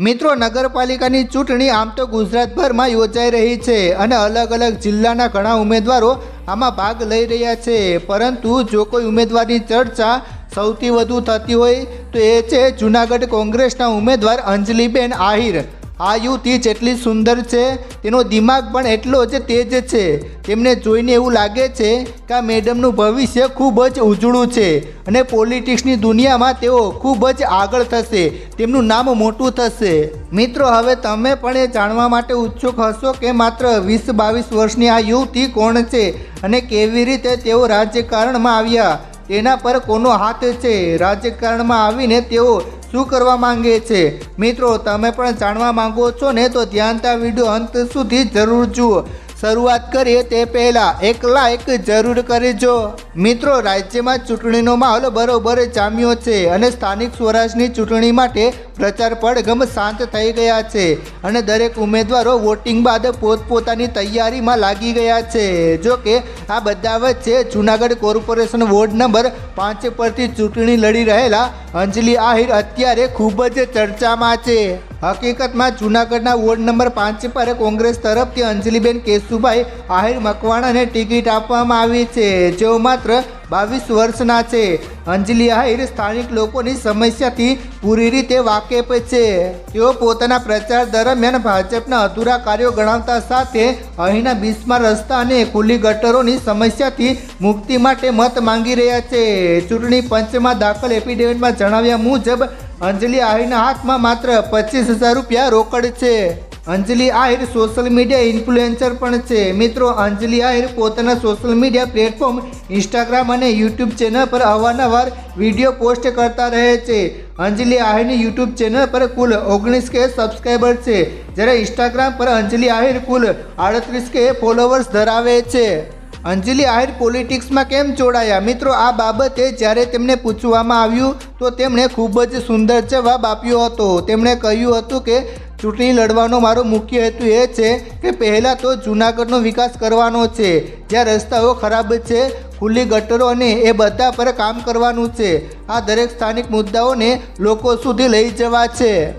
મિત્રો, નગરપાલિકાની ચૂંટણી આમ તો ગુજરાતભરમાં યોજાઈ રહી છે અને અલગ અલગ જિલ્લાના ઘણા ઉમેદવારો આમાં ભાગ લઈ રહ્યા છે. પરંતુ જો કોઈ ઉમેદવારની ચર્ચા સૌથી વધુ થતી હોય તો એ છે જૂનાગઢ કોંગ્રેસના ઉમેદવાર અંજલિબેન આહિર. આ યુવતી જેટલી સુંદર છે, તેનો દિમાગ પણ એટલો જ તેજ છે. તેમને જોઈને એવું લાગે છે કે આ મેડમનું ભવિષ્ય ખૂબ જ ઉજળું છે અને પોલિટિક્સની દુનિયામાં તેઓ ખૂબ જ આગળ થશે. તેમનું નામ મોટું થશે. મિત્રો, હવે તમે પણ એ જાણવા માટે ઉત્સુક હશો કે માત્ર વીસ બાવીસ વર્ષની આ યુવતી કોણ છે અને કેવી રીતે તેઓ રાજકારણમાં આવ્યા? તેના પર કોનો હાથ છે? રાજકારણમાં આવીને તેઓ શું કરવા માંગે છે? મિત્રો, તમે પણ જાણવા માંગો છો ને, તો ધ્યાનતા વીડિયો અંત સુધી જરૂર જુઓ. શરૂઆત કરીએ તે પહેલાં એક જરૂર કરજો. મિત્રો, રાજ્યમાં ચૂંટણીનો માહોલ બરોબર જામ્યો છે અને સ્થાનિક સ્વરાજની ચૂંટણી માટે પ્રચાર પડઘમ શાંત થઈ ગયા છે અને દરેક ઉમેદવારો વોટિંગ બાદ પોતપોતાની તૈયારીમાં લાગી ગયા છે. જો કે, આ બધા વચ્ચે જૂનાગઢ કોર્પોરેશન વોર્ડ નંબર પાંચ પરથી ચૂંટણી લડી રહેલા અંજલિ આહિર અત્યારે ખૂબ જ ચર્ચામાં છે. હકીકતમાં જૂનાગઢના વોર્ડ નંબર પાંચ પર કોંગ્રેસ તરફથી અંજલિબેન કેશુભાઈ આહિર મકવાણાને ટિકિટ આપવામાં આવી છે, જેઓ માત્ર બાવીસ વર્ષના છે. અંજલિ આહિર સ્થાનિક લોકોની સમસ્યાથી પૂરી રીતે વાકેફ છે. તેઓ પોતાના પ્રચાર દરમિયાન ભાજપના અધૂરા કાર્યો ગણાવતા સાથે અહીંના બીસમાં રસ્તા અને ખુલ્લી ગટરોની સમસ્યાથી મુક્તિ માટે મત માંગી રહ્યા છે. ચૂંટણી પંચમાં દાખલ એફિડેવિટમાં જણાવ્યા મુજબ અંજલિ આહિરના હાથમાં માત્ર પચીસ હજાર રૂપિયા રોકડ છે. Anjali Ahir social media influencer પણ છે. મિત્રો, અંજલિ આહિર પોતાના સોશિયલ મીડિયા પ્લેટફોર્મ ઇન્સ્ટાગ્રામ અને યુટ્યુબ ચેનલ પર અવારનવાર વીડિયો પોસ્ટ કરતા રહે છે. અંજલિ આહિરની યુટ્યુબ ચેનલ પર કુલ ઓગણીસ કે સબસ્ક્રાઈબર છે. જ્યારે ઇન્સ્ટાગ્રામ પર અંજલિ આહિર કુલ આડત્રીસ કે ફોલોવર્સ ધરાવે છે. અંજલિ આહિર પોલિટિક્સમાં કેમ જોડાયા મિત્રો, આ બાબતે જ્યારે તેમને પૂછવામાં આવ્યું, તો તેમણે ખૂબ જ સુંદર જવાબ આપ્યો હતો. તેમણે કહ્યું હતું કે, ચૂંટણી લડવાનો મારો મુખ્ય હેતુ એ છે કે પહેલાં તો જૂનાગઢનો વિકાસ કરવાનો છે. જ્યાં રસ્તાઓ ખરાબ છે, ખુલ્લી ગટરો અને એ બધા પર કામ કરવાનું છે. આ દરેક સ્થાનિક મુદ્દાઓને લોકો સુધી લઈ જવા છે.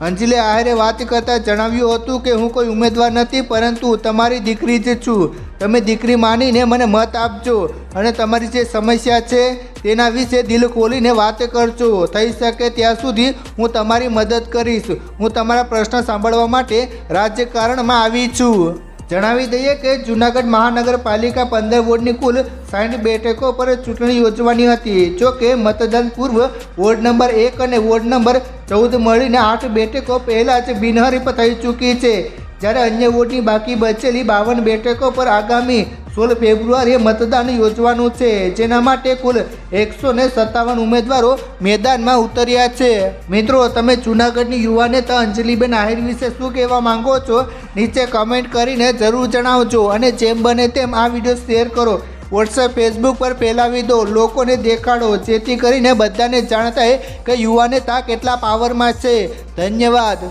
અંજલિ આહિરે વાત કરતાં જણાવ્યું હતું કે, હું કોઈ ઉમેદવાર નથી, પરંતુ તમારી દીકરી જ છું. તમે દીકરી માનીને મને મત આપજો અને તમારી જે સમસ્યા છે તેના વિશે દિલ ખોલીને વાત કરજો. થઈ શકે ત્યાં સુધી હું તમારી મદદ કરીશ. હું તમારા પ્રશ્ન સાંભળવા માટે રાજકારણમાં આવી છું. જણાવી દઈએ કે જૂનાગઢ મહાનગરપાલિકા પંદર વોર્ડની કુલ સાઠ બેઠકો પર ચૂંટણી યોજવાની હતી. જો કે મતદાન પૂર્વ વોર્ડ નંબર એક અને વોર્ડ નંબર ચૌદ મળીને આઠ બેઠકો પહેલાં જ બિનહરીફ થઈ ચૂકી છે. જ્યારે અન્ય વોટની બાકી બચેલી બાવન બેઠકો પર આગામી સોળ ફેબ્રુઆરીએ મતદાન યોજવાનું છે, જેના માટે કુલ એકસો ને સત્તાવન ઉમેદવારો મેદાનમાં ઉતર્યા છે. મિત્રો, તમે જૂનાગઢની યુવા નેતા અંજલિબેન આહિર વિશે શું કહેવા માંગો છો? નીચે કમેન્ટ કરીને જરૂર જણાવજો અને જેમ બને તેમ આ વીડિયો શેર કરો. વોટ્સએપ ફેસબુક પર ફેલાવી દો. લોકોને દેખાડો, જેથી કરીને બધાને જાણતા કે યુવા નેતા કેટલા પાવરમાં છે. ધન્યવાદ.